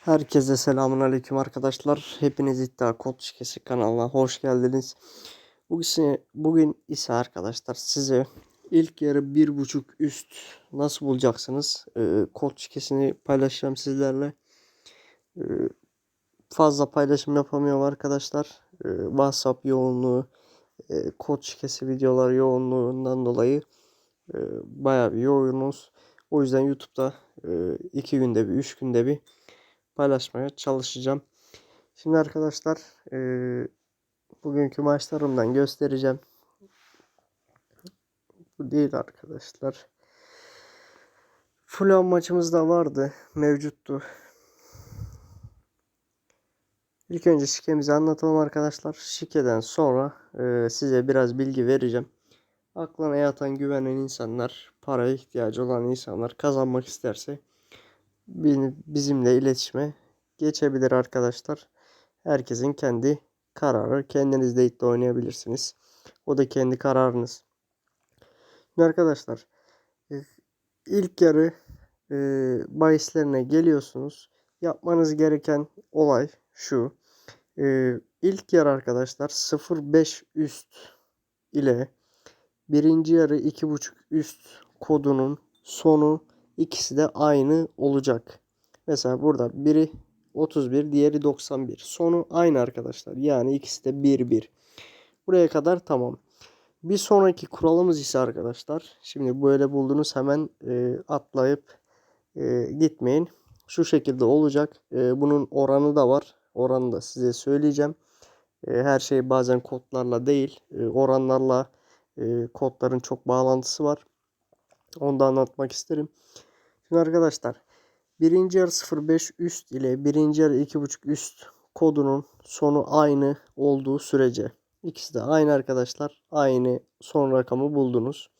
Herkese selamun aleyküm arkadaşlar. Hepiniz iddia kod şikesi kanalına hoş geldiniz. Bugün, bugün ise arkadaşlar size ilk yarı bir buçuk üst nasıl bulacaksınız? Ee, kod şikesini paylaşacağım sizlerle. Ee, fazla paylaşım yapamıyorum arkadaşlar. Ee, WhatsApp yoğunluğu, e, kod şikesi videolar yoğunluğundan dolayı e, bayağı bir yoğunuz. O yüzden YouTube'da e, iki günde bir, üç günde bir paylaşmaya çalışacağım. Şimdi arkadaşlar e, bugünkü maçlarımdan göstereceğim. Bu değil arkadaşlar. Fulham maçımız da vardı. Mevcuttu. İlk önce şikemizi anlatalım arkadaşlar. Şikeden sonra e, size biraz bilgi vereceğim. Aklına yatan güvenen insanlar, paraya ihtiyacı olan insanlar kazanmak isterse bizimle iletişime geçebilir arkadaşlar. Herkesin kendi kararı. Kendiniz de iddia oynayabilirsiniz. O da kendi kararınız. Arkadaşlar e, ilk yarı e, bahislerine geliyorsunuz. Yapmanız gereken olay şu. E, ilk yarı arkadaşlar 0.5 üst ile birinci yarı 2.5 üst kodunun sonu İkisi de aynı olacak. Mesela burada biri 31, diğeri 91. Sonu aynı arkadaşlar. Yani ikisi de 1 1. Buraya kadar tamam. Bir sonraki kuralımız ise arkadaşlar. Şimdi böyle buldunuz hemen e, atlayıp e, gitmeyin. Şu şekilde olacak. E, bunun oranı da var. Oranı da size söyleyeceğim. E, her şey bazen kodlarla değil. E, oranlarla e, kodların çok bağlantısı var. Onu da anlatmak isterim. Şimdi arkadaşlar birinci yarı 0.5 üst ile birinci yarı 2.5 üst kodunun sonu aynı olduğu sürece ikisi de aynı arkadaşlar. Aynı son rakamı buldunuz.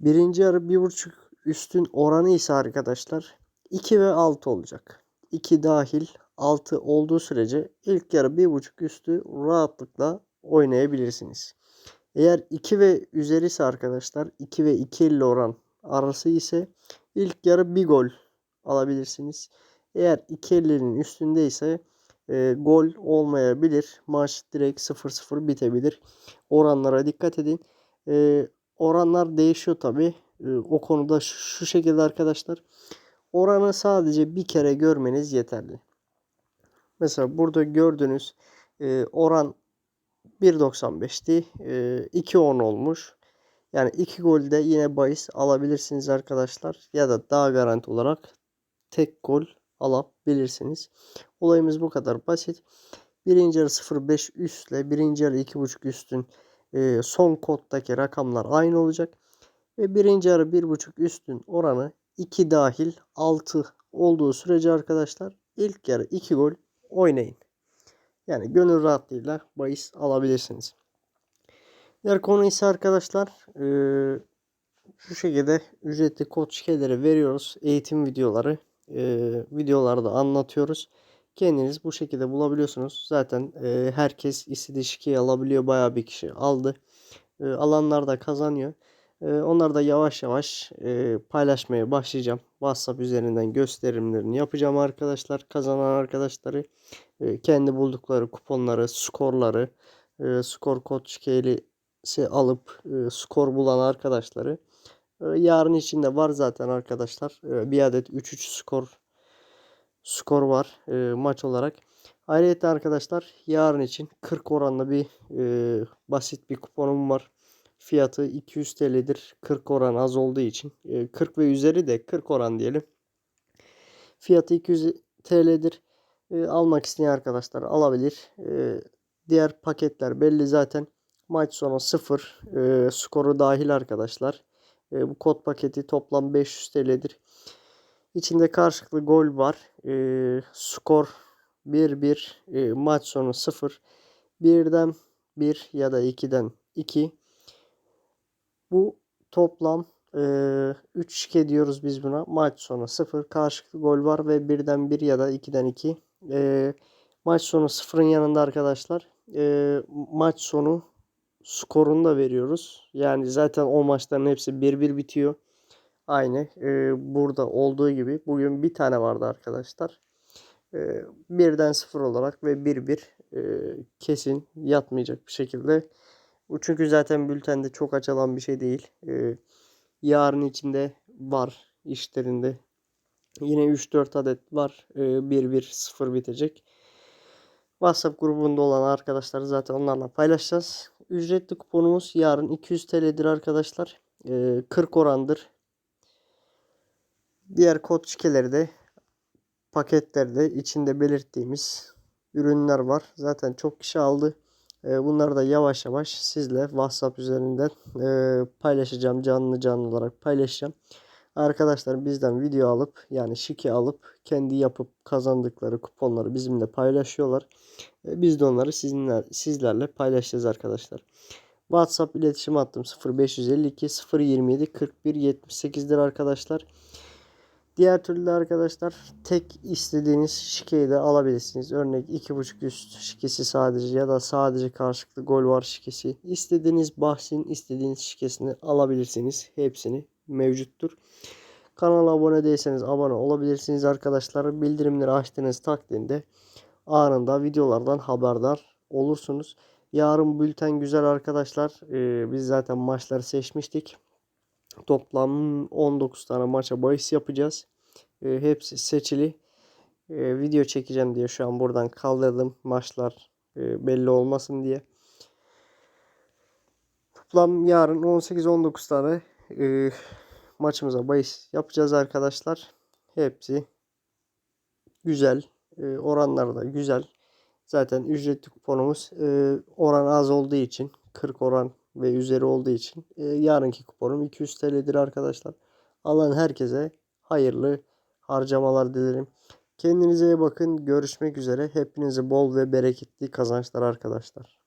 Birinci yarı 1.5 üstün oranı ise arkadaşlar 2 ve 6 olacak. 2 dahil 6 olduğu sürece ilk yarı 1.5 üstü rahatlıkla oynayabilirsiniz. Eğer 2 ve üzeri ise arkadaşlar 2 ve 2 ile oran arası ise ilk yarı bir gol alabilirsiniz. Eğer 2.50'nin üstünde ise e, gol olmayabilir. Maç direkt 0-0 bitebilir. Oranlara dikkat edin. E, oranlar değişiyor tabi. E, o konuda şu, şekilde arkadaşlar. Oranı sadece bir kere görmeniz yeterli. Mesela burada gördüğünüz e, oran 1.95'ti. E, 2.10 olmuş. Yani iki golde yine bahis alabilirsiniz arkadaşlar. Ya da daha garanti olarak tek gol alabilirsiniz. Olayımız bu kadar basit. Birinci yarı 0.5 üstle birinci yarı 2.5 üstün e, son koddaki rakamlar aynı olacak. Ve birinci yarı 1.5 üstün oranı 2 dahil 6 olduğu sürece arkadaşlar ilk yarı 2 gol oynayın. Yani gönül rahatlığıyla bahis alabilirsiniz. Diğer konu ise arkadaşlar e, şu şekilde ücretli kod şikeleri veriyoruz. Eğitim videoları e, videolarda anlatıyoruz. Kendiniz bu şekilde bulabiliyorsunuz. Zaten e, herkes istediği şikeyi alabiliyor. Bayağı bir kişi aldı. E, alanlar da kazanıyor. E, onları da yavaş yavaş e, paylaşmaya başlayacağım. WhatsApp üzerinden gösterimlerini yapacağım arkadaşlar. Kazanan arkadaşları e, kendi buldukları kuponları, skorları, e, skor kod şikeli alıp e, skor bulan arkadaşları e, yarın içinde var zaten arkadaşlar. Bir adet 3-3 skor skor var maç olarak. Ayrıca arkadaşlar yarın için 40 oranlı bir basit bir kuponum var. Fiyatı 200 TL'dir. 40 oran az olduğu için. E, 40 ve üzeri de 40 oran diyelim. Fiyatı 200 TL'dir. E, almak isteyen arkadaşlar alabilir. E, diğer paketler belli zaten. Maç sonu 0 e, skoru dahil arkadaşlar. E, bu kod paketi toplam 500 TL'dir. İçinde karşılıklı gol var. E, skor 1-1 e, maç sonu 0. 1'den 1 ya da 2'den 2. Bu toplam e, 3 şike diyoruz biz buna. Maç sonu 0. Karşılıklı gol var ve 1'den 1 ya da 2'den 2. E, maç sonu 0'ın yanında arkadaşlar e, maç sonu skorunu da veriyoruz. Yani zaten o maçların hepsi 1-1 bitiyor. aynı e, burada olduğu gibi bugün bir tane vardı arkadaşlar. E, birden sıfır olarak ve bir bir e, kesin yatmayacak bir şekilde. Bu çünkü zaten bültende çok açılan bir şey değil. E, yarın içinde var işlerinde. Yine 3-4 adet var. E, 1-1-0 bitecek. WhatsApp grubunda olan arkadaşlar zaten onlarla paylaşacağız. Ücretli kuponumuz yarın 200 TL'dir arkadaşlar. E, 40 orandır. Diğer kod şikeleri de paketlerde içinde belirttiğimiz ürünler var. Zaten çok kişi aldı. E, Bunları da yavaş yavaş sizle WhatsApp üzerinden e, paylaşacağım. Canlı canlı olarak paylaşacağım. Arkadaşlar bizden video alıp yani şike alıp kendi yapıp kazandıkları kuponları bizimle paylaşıyorlar. E, Biz de onları sizinle, sizlerle paylaşacağız arkadaşlar. WhatsApp iletişim hattım 0552 027 41 78'dir arkadaşlar. Diğer türlü arkadaşlar tek istediğiniz şikeyi de alabilirsiniz. Örnek 2.5 üst şikesi sadece ya da sadece karşılıklı gol var şikesi. İstediğiniz bahsin istediğiniz şikesini alabilirsiniz. Hepsini mevcuttur. Kanala abone değilseniz abone olabilirsiniz arkadaşlar. Bildirimleri açtığınız takdirde anında videolardan haberdar olursunuz. Yarın bülten güzel arkadaşlar. Ee, biz zaten maçları seçmiştik. Toplam 19 tane maça bahis yapacağız. Ee, hepsi seçili. Ee, video çekeceğim diye şu an buradan kaldırdım. Maçlar e, belli olmasın diye. Toplam yarın 18-19 tane e, maçımıza bahis yapacağız arkadaşlar. Hepsi güzel. E, oranları da güzel. Zaten ücretli kuponumuz e, oran az olduğu için 40 oran ve üzeri olduğu için e, yarınki kuponum 200 TL'dir arkadaşlar. Alan herkese hayırlı harcamalar dilerim. Kendinize iyi bakın. Görüşmek üzere. Hepinize bol ve bereketli kazançlar arkadaşlar.